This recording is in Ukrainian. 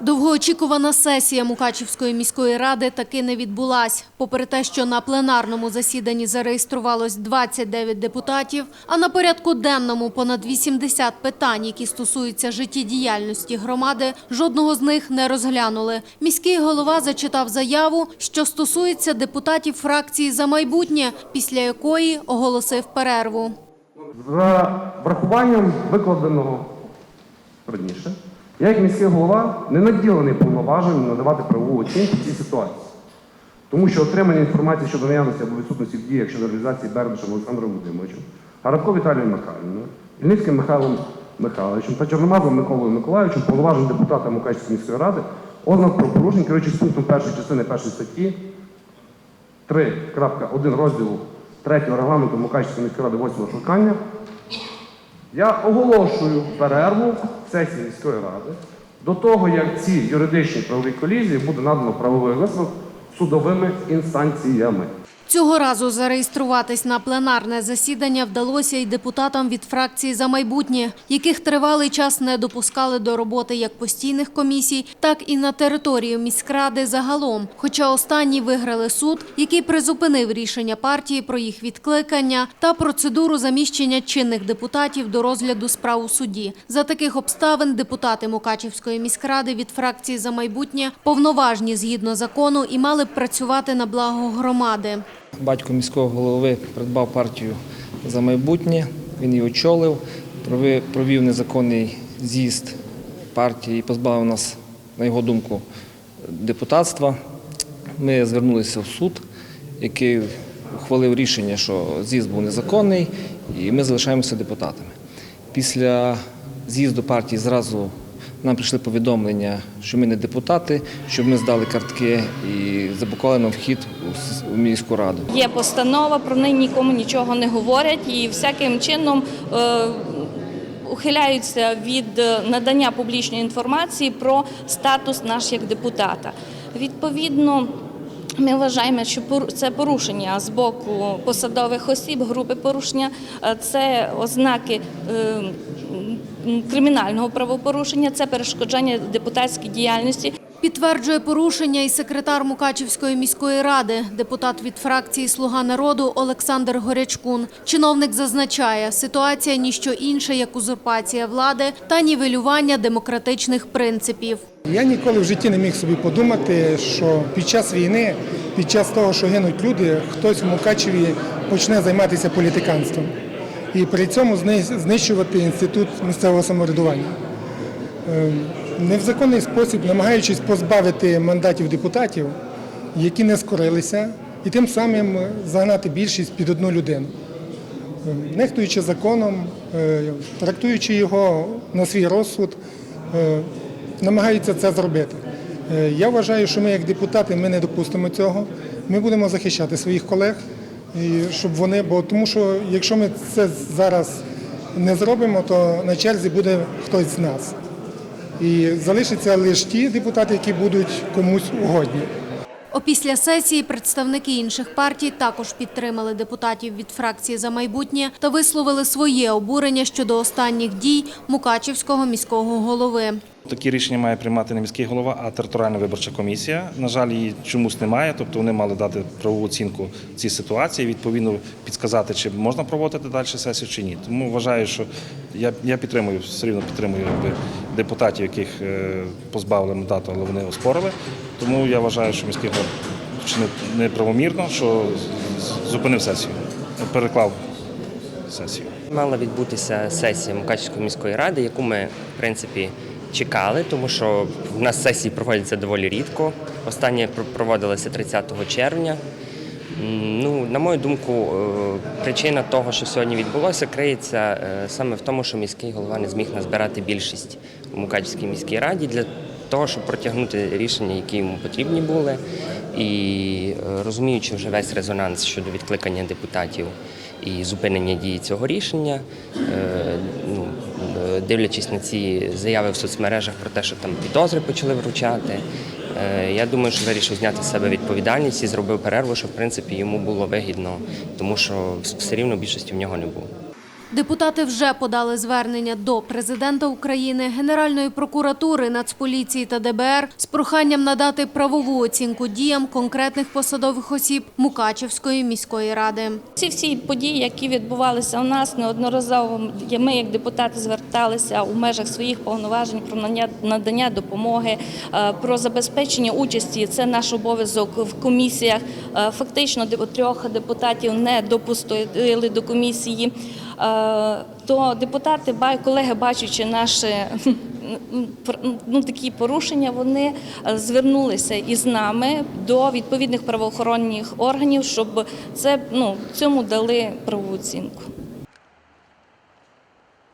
Довгоочікувана сесія Мукачівської міської ради таки не відбулась. Попри те, що на пленарному засіданні зареєструвалось 29 депутатів, а на порядку денному понад 80 питань, які стосуються життєдіяльності громади, жодного з них не розглянули. Міський голова зачитав заяву, що стосується депутатів фракції «За майбутнє», після якої оголосив перерву. За врахуванням викладеного раніше, я як міський голова не наділений повноваженням надавати правову оцінку цій ситуації. Тому що отримання інформації щодо наявності або відсутності в діях щодо реалізації Бердишем Олександром Володимировичем, Гарабко Віталією Михайлівною, Ільницьким Михайлом Михайловичем та Чорномазом Миколою Миколаївичем, повноваженим депутатам Мукачівської міської ради, ознак про порушень, керуючись пунктом першої частини першої статті 3.1 розділу 3 регламенту Мукачівської міської ради 8 скликання, я оголошую перерву сесії міської ради до того, як ці юридичні правові колізії буде надано правовий висновок судовими інстанціями. Цього разу зареєструватись на пленарне засідання вдалося й депутатам від фракції «За майбутнє», яких тривалий час не допускали до роботи як постійних комісій, так і на територію міськради загалом. Хоча останні виграли суд, який призупинив рішення партії про їх відкликання та процедуру заміщення чинних депутатів до розгляду справ у суді. За таких обставин депутати Мукачівської міськради від фракції «За майбутнє» повноважні згідно закону і мали б працювати на благо громади. Батько міського голови придбав партію за майбутнє, він її очолив, провів незаконний з'їзд партії і позбавив нас, на його думку, депутатства. Ми звернулися в суд, який ухвалив рішення, що з'їзд був незаконний, і ми залишаємося депутатами. Після з'їзду партії зразу нам прийшли повідомлення, що ми не депутати, щоб ми здали картки і заблокували нам вхід у міську раду. Є постанова, про неї нікому нічого не говорять і всяким чином е, ухиляються від е, надання публічної інформації про статус наш як депутата. Відповідно, ми вважаємо, що це порушення з боку посадових осіб, групи порушення, це ознаки е, кримінального правопорушення, це перешкоджання депутатській діяльності. Підтверджує порушення і секретар Мукачівської міської ради, депутат від фракції «Слуга народу» Олександр Горячкун. Чиновник зазначає, ситуація – ніщо інше, як узурпація влади та нівелювання демократичних принципів. Я ніколи в житті не міг собі подумати, що під час війни, під час того, що гинуть люди, хтось в Мукачеві почне займатися політиканством і при цьому знищувати інститут місцевого самоврядування. Ем, Не в законний спосіб, намагаючись позбавити мандатів депутатів, які не скорилися, і тим самим загнати більшість під одну людину. Ем, Нехтуючи законом, е, трактуючи його на свій розсуд, е, намагаються це зробити. Е, Я вважаю, що ми, як депутати, ми не допустимо цього. Ми будемо захищати своїх колег, і щоб вони, бо тому що якщо ми це зараз не зробимо, то на черзі буде хтось з нас. І залишаться лише ті депутати, які будуть комусь угодні. Опісля сесії представники інших партій також підтримали депутатів від фракції «За майбутнє» та висловили своє обурення щодо останніх дій Мукачівського міського голови. Такі рішення має приймати не міський голова, а територіальна виборча комісія. На жаль, її чомусь немає. Тобто вони мали дати правову оцінку цій ситуації, відповідно підказати, чи можна проводити далі сесію чи ні. Тому вважаю, що я, я підтримую все рівно підтримую депутатів, яких е, позбавили мандату, але вони оспорили. Тому я вважаю, що міський голова вчинив неправомірно, що зупинив сесію, переклав сесію. Мала відбутися сесія Мукачівської міської ради, яку ми, в принципі, чекали, тому що в нас сесії проводяться доволі рідко. Остання пр- проводилася 30 червня. Ну, на мою думку, е, причина того, що сьогодні відбулося, криється е, саме в тому, що міський голова не зміг назбирати більшість у Мукачівській міській раді для того, щоб протягнути рішення, які йому потрібні були. І е, розуміючи вже весь резонанс щодо відкликання депутатів і зупинення дії цього рішення, ну, дивлячись на ці заяви в соцмережах про те, що там підозри почали вручати, е, я думаю, що вирішив зняти з себе відповідальність і зробив перерву, що в принципі йому було вигідно, тому що все рівно більшості в нього не було. Депутати вже подали звернення до президента України, Генеральної прокуратури, Нацполіції та ДБР з проханням надати правову оцінку діям конкретних посадових осіб Мукачівської міської ради. Ці всі події, які відбувалися у нас, неодноразово ми, як депутати, зверталися у межах своїх повноважень про надання- допомоги, е, про забезпечення участі. Це наш обов'язок в комісіях. Е, Фактично, трьох депутатів не допустили до комісії. Е, То депутати, колеги, бачачи наші ну, такі порушення, вони е, звернулися із нами до відповідних правоохоронних органів, щоб це ну цьому дали правову оцінку.